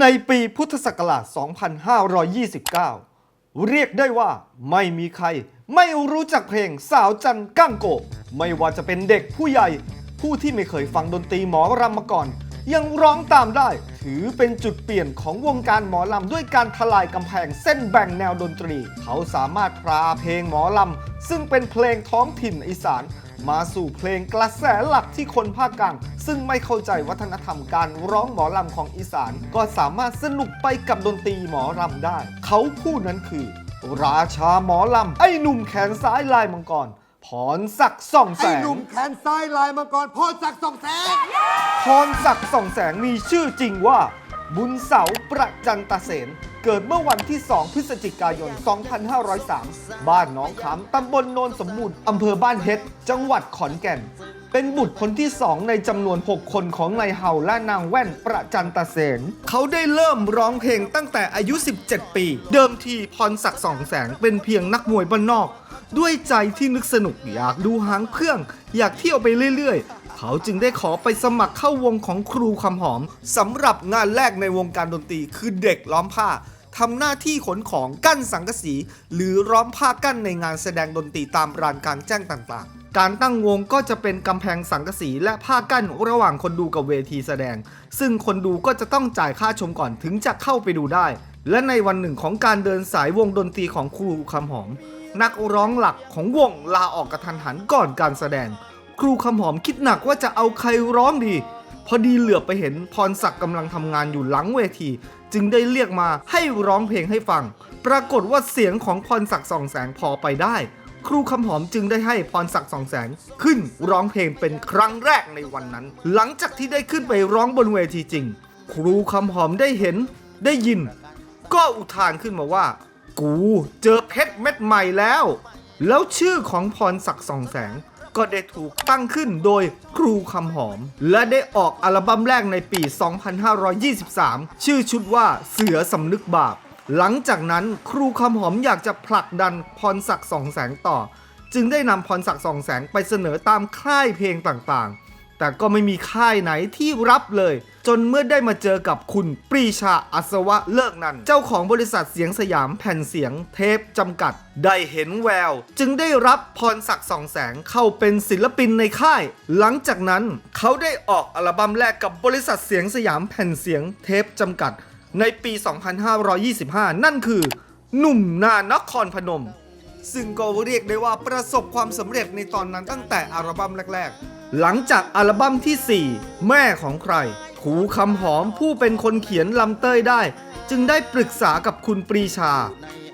ในปีพุทธศักราช 2529 เรียกได้ว่าไม่มีใคร ไม่รู้จักเพลงสาวจันก้างโก ไม่ว่าจะเป็นเด็กผู้ใหญ่ ผู้ที่ไม่เคยฟังดนตรีหมอรำมาก่อน ยังร้องตามได้ ถือเป็นจุดเปลี่ยนของวงการหมอลำด้วยการทลายกำแพงเส้นแบ่งแนวดนตรี เขาสามารถพาเพลงหมอลำซึ่งเป็นเพลงท้องถิ่นอีสาน มาสู่เพลงกระแสหลักที่คนภาคกลาง ซึ่งไม่เข้าใจวัฒนธรรมการร้องหมอลำของอีสาน ก็สามารถสนุกไปกับดนตรีหมอลำได้ เขาผู้นั้นคือ ราชาหมอลำ ไอ้หนุ่มแขนซ้ายลายมังกรพรศักดิ์ส่องแสไอ้ง หนุ่มแขนซ้ายลายมังกรพ่อศักดิ์สองแสง พรศักดิ์ส่องแสงมีชื่อจริงว่า บุญเสาประจันตเสน เกิดเมื่อวันที่ 2 พฤศจิกายน 2503 บ้านหนองขามตำบลโนนสมบูรณ์อำเภอบ้านเฮ็ดจังหวัดขอนแก่น เป็นบุตรคนที่ 2 ในจำนวน 6 คนของนายเห่าและนางแว่นประจันตเสน เขาได้เริ่มร้องเพลงตั้งแต่อายุ 17 ปี เดิมทีพรศักดิ์สองแสงเป็นเพียงนักมวยบ้านนอก ด้วยใจที่นึกสนุกอยากดูหางเครื่อง อยากเที่ยวไปเรื่อยๆ เขาจึงได้ขอไปสมัครเข้าวงของครูคำหอมสำหรับงานแรกในวงการดนตรีคือเด็กล้อมผ้าทำหน้าที่ขนของกั้นสังกะสี หรือล้อมผ้ากั้นในงานแสดงดนตรีตามร้านกลางแจ้งต่างๆ การตั้งวงก็จะเป็นกำแพงสังกะสีและผ้ากั้นระหว่างคนดูกับเวทีแสดง ซึ่งคนดูก็จะต้องจ่ายค่าชมก่อนถึงจะเข้าไปดูได้ และในวันหนึ่งของการเดินสายวงดนตรีของครูคำหอม นักร้องหลักของวงลาออกกระทันหันก่อนการแสดง ครูคำหอมคิดหนักว่าจะเอาใครร้องดี พอดีเหลือบไปเห็นพรศักดิ์กำลังทำงานอยู่หลังเวที จึงได้เรียกมาให้ร้องเพลงให้ฟัง ปรากฏว่าเสียงของพรศักดิ์สองแสงพอไปได้ ครูคำหอมจึงได้ให้พรศักดิ์สองแสงขึ้นร้องเพลงเป็นครั้งแรกในวันนั้น หลังจากที่ได้ขึ้นไปร้องบนเวทีจริง ครูคำหอมได้เห็น ได้ยิน ก็อุทานขึ้นมาว่า กูเจอเพชรเม็ดใหม่แล้ว แล้วชื่อของพรศักดิ์สองแสง ก็ได้ถูกตั้งขึ้นโดยครูคำหอม และได้ออกอัลบั้มแรกในปี 2523 ชื่อชุดว่าเสือสำนึกบาป หลังจากนั้นครูคำหอมอยากจะผลักดันพรศักดิ์สองแสงต่อ จึงได้นำพรศักดิ์สองแสงไปเสนอตามค่ายเพลงต่างๆ แต่ก็ไม่มีค่ายไหนที่รับเลย จนเมื่อได้มาเจอกับคุณปรีชาอัศวะเลิกนันเจ้าของบริษัทเสียงสยามแผ่นเสียงเทปจำกัด ได้เห็นแวว จึงได้รับพรศักดิ์สองแสงเข้าเป็นศิลปินในค่าย หลังจากนั้นเขาได้ออกอัลบั้มแรกกับบริษัทเสียงสยามแผ่นเสียงเทปจำกัด ในปี 2525 นั่นคือ หนุ่มนานครพนม ซึ่งก็เรียกได้ว่าประสบความสำเร็จในตอนนั้นตั้งแต่อัลบั้มแรกๆ หลังจากอัลบั้มที่ 4 แม่ของใครขูคำหอมผู้เป็นคนเขียนลำเต้ยได้ จึงได้ปรึกษากับคุณปรีชา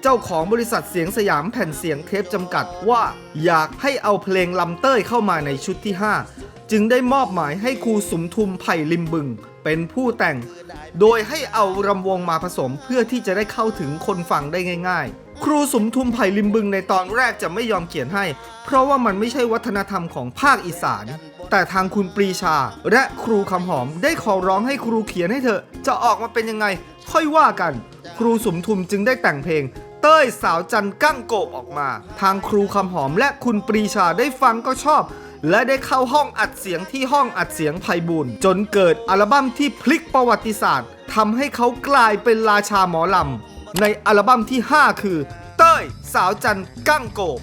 เจ้าของบริษัทเสียงสยามแผ่นเสียงเทปจำกัดว่าอยากให้เอาเพลงลำเต้ยเข้ามาในชุดที่ 5 จึงได้มอบหมายให้ครูสมทุมไผ่ลิมบึง เป็นผู้แต่ง โดยให้เอารำวงมาผสมเพื่อที่จะได้เข้าถึงคนฟังได้ง่าย ๆครูสมทุมไผ่ลิมบึงในตอนแรกจะไม่ยอมเขียนให้ เพราะว่ามันไม่ใช่วัฒนธรรมของภาคอีสาน แต่ทางคุณปรีชา และครูคำหอมได้ขอร้องให้ครูเขียนให้เถอจะออกมาเป็นยังไง ค่อยว่ากัน ครูสมทุมจึงได้แต่งเพลง เต้ยสาวจันกั้งโกบออกมา ทางครูคำหอมและคุณปรีชาได้ฟังก็ชอบ และได้เข้าห้องอัดเสียงที่ห้องอัดเสียงไพบูลย์จนเกิดอัลบั้มที่พลิกประวัติศาสตร์ทำให้เขากลายเป็นราชาหมอลำในอัลบั้มที่ 5 คือ เต้ยสาวจันกั้งโกบ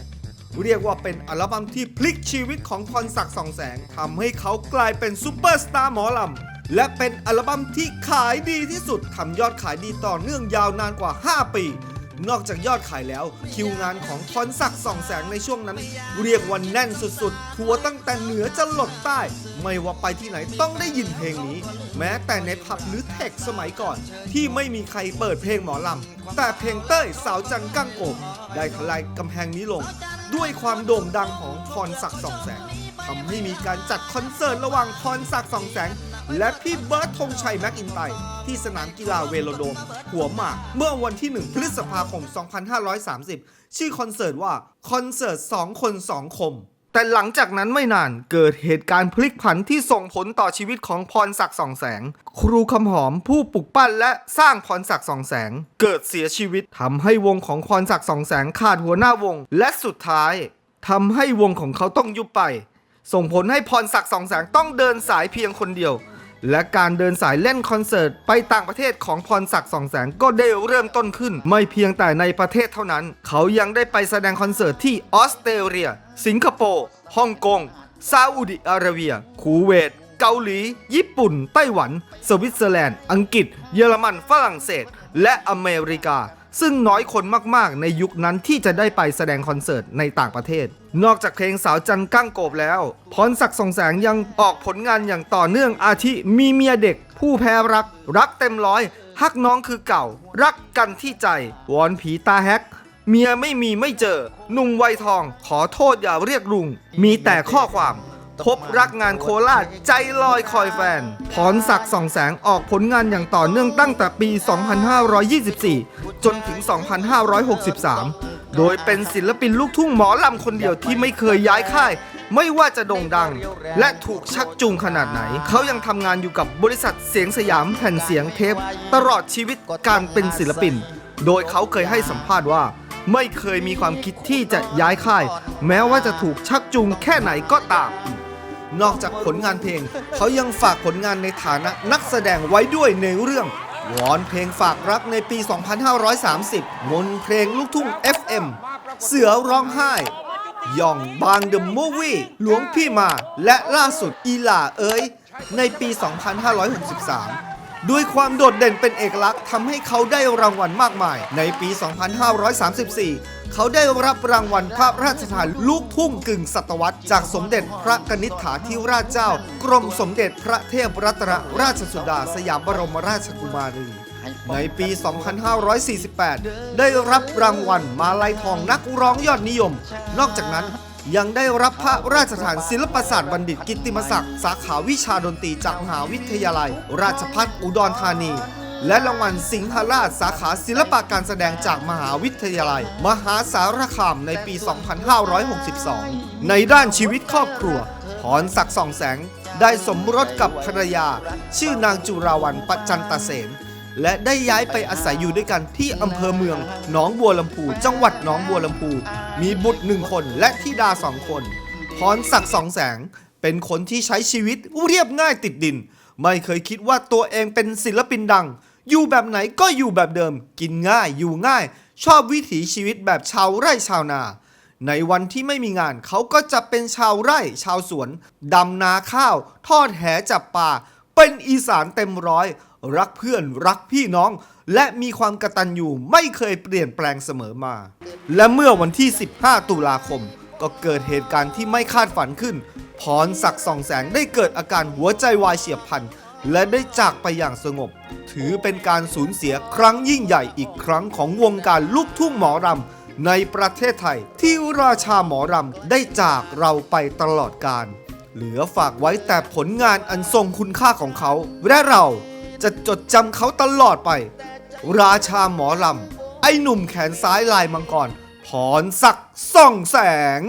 เรียกว่าเป็นอัลบั้มที่พลิกชีวิตของพรศักดิ์สองแสงทำให้เขากลายเป็นซูเปอร์สตาร์หมอลำ และเป็นอัลบั้มที่ขายดีที่สุดทำยอดขายดีต่อเนื่องยาวนานกว่า 5 ปี นอกจากยอดขายแล้ว คิวงานของพรศักดิ์สองแสงในช่วงนั้น เรียกว่าแน่นสุดๆ ทัวตั้งแต่เหนือจะหลดใต้ ไม่ว่าไปที่ไหนต้องได้ยินเพลงนี้ แม้แต่ในผับหรือเทคสมัยก่อน ที่ไม่มีใครเปิดเพลงหมอลำแต่เพลงเต้ยสาวจันกั้งโกบได้ทลายกำแพงนี้ลง ด้วยความโด่งดังของพรศักดิ์สองแสงทำให้มีการจัดคอนเสิร์ตระหว่างพรศักดิ์สองแสง และพี่เบิร์ดธงชัยแม็กอินไตที่สนามกีฬาเวโลโดม หัวหมาก เมื่อวันที่ 1 พฤษภาคม 2530 ชื่อคอนเสิร์ตว่าคอนเสิร์ต2คน 2 คม แต่หลังจากนั้นไม่นานเกิดเหตุการณ์พลิกผันที่ส่งผลต่อชีวิตของพรศักดิ์สองแสง ครูคำหอมผู้ปลุกปั้นและสร้างพรศักดิ์สองแสง เกิดเสียชีวิตทำให้วงของพรศักดิ์สองแสงขาดหัวหน้าวง และสุดท้ายทำให้วงของเขาต้องยุบไป ส่งผลให้พรศักดิ์สองแสงต้องเดินสายเพียงคนเดียว และการเดินสายเล่นคอนเสิร์ตไปต่างประเทศของพรศักดิ์สองแสงก็ได้เริ่มต้นขึ้น ไม่เพียงแต่ในประเทศเท่านั้น เขายังได้ไปแสดงคอนเสิร์ตที่ออสเตรเลีย สิงคโปร์ฮ่องกงซาอุดิอาระเบีย คูเวตเกาหลี ญี่ปุ่น ไต้หวัน สวิตเซอร์แลนด์ อังกฤษ เยอรมัน ฝรั่งเศส และอเมริกา ซึ่งน้อยคนมากๆ ในยุคนั้นที่จะได้ไปแสดงคอนเสิร์ตในต่างประเทศ นอกจากเพลงสาวจันก้างโกบแล้ว พรศักดิ์ส่องแสงยังออกผลงานอย่างต่อเนื่องอาทิมีเมียเด็ก ผู้แพ้รัก รักเต็มร้อยฮักน้องคือเก่า รักกันที่ใจ วอนผีตาแฮก เมียไม่มีไม่เจอ หนุ่มวัยทอง ขอโทษอย่าเรียกลุง มีแต่ข้อความ พบรักงานโคราชใจลอยคอยแฟน พรศักดิ์สองแสงออกผลงานอย่างต่อเนื่องตั้งแต่ปี 2524 จนถึง 2563 โดยเป็นศิลปินลูกทุ่งหมอลำคนเดียวที่ไม่เคยย้ายค่าย ไม่ว่าจะโด่งดัง และถูกชักจูงขนาดไหน เขายังทำงานอยู่กับบริษัทเสียงสยามแผ่นเสียงเทป ตลอดชีวิตการเป็นศิลปิน โดยเขาเคยให้สัมภาษณ์ว่าไม่เคยมีความคิดที่จะย้ายค่าย แม้ว่าจะถูกชักจูงแค่ไหนก็ตาม นอกจากผลงานเพลง เขายังฝากผลงานในฐานะนักแสดงไว้ด้วยในเรื่องวอนเพลงฝากรักในปี 2530 มนเพลงลูกทุ่ง FM เสือร้องไห้ย่องบางเดอะมูวี่หลวงพี่มา และล่าสุดอีหล่าเอ้ยในปี 2563 ด้วยความโดดเด่นเป็นเอกลักษณ์ทำให้เขาได้รางวัลมากมาย ในปี 2534 เขาได้รับรางวัลพระราชทานลูกทุ่งกึ่งศตวรรษ จากสมเด็จพระกนิษฐาธิราชเจ้า กรมสมเด็จพระเทพรัตนราชสุดาสยามบรมราชกุมารีในปี 2548 ได้รับรางวัลมาลัยทองนักร้องยอดนิยม นอกจากนั้น ยังได้รับพระราชทานศิลปศาสตร์บัณฑิตกิตติมศักดิ์สาขาวิชาดนตรีจากมหาวิทยาลัย ราชภัฏอุดรธานี และรางวัลสิงหราชสาขาศิลปะการแสดงจากมหาวิทยาลัย มหาสารคามในปี 2562 ในด้านชีวิตครอบครัวพรศักดิ์ส่องแสงได้สมรสกับภรรยา ชื่อนางจุราวันปัจจันตเสน และได้ย้ายไปอาศัยอยู่ด้วยกันที่อำเภอเมืองหนองบัวลำพูจังหวัดหนองบัวลำพู มีบุตรหนึ่งคนและธิดาสองคนพรศักดิ์สองแสง เป็นคนที่ใช้ชีวิตเรียบง่ายติดดิน ไม่เคยคิดว่าตัวเองเป็นศิลปินดัง อยู่แบบไหนก็อยู่แบบเดิม กินง่ายอยู่ง่าย ชอบวิถีชีวิตแบบชาวไร่ชาวนา ในวันที่ไม่มีงานเขาก็จะเป็นชาวไร่ชาวสวนดำนาข้าว ทอดแหจับปลาเป็นอีสานเต็มร้อย รักเพื่อนรักพี่น้อง และมีความกตัญญูไม่เคยเปลี่ยนแปลงเสมอมา และเมื่อวันที่ 15 ตุลาคม ก็เกิดเหตุการณ์ที่ไม่คาดฝันขึ้น พรศักดิ์ส่องแสงได้เกิดอาการหัวใจวายเฉียบพลันและได้จากไปอย่างสงบ ถือเป็นการสูญเสียครั้งยิ่งใหญ่อีกครั้งของวงการลูกทุ่งหมอรำในประเทศไทย ที่ราชาหมอรำได้จากเราไปตลอดกาลเหลือฝากไว้แต่ผลงานอันทรงคุณค่าของเขา และเรา จะจดจำเขาตลอดไป ราชาหมอลำ ไอ้หนุ่มแขนซ้ายลายมังกร พรศักดิ์ส่องแสง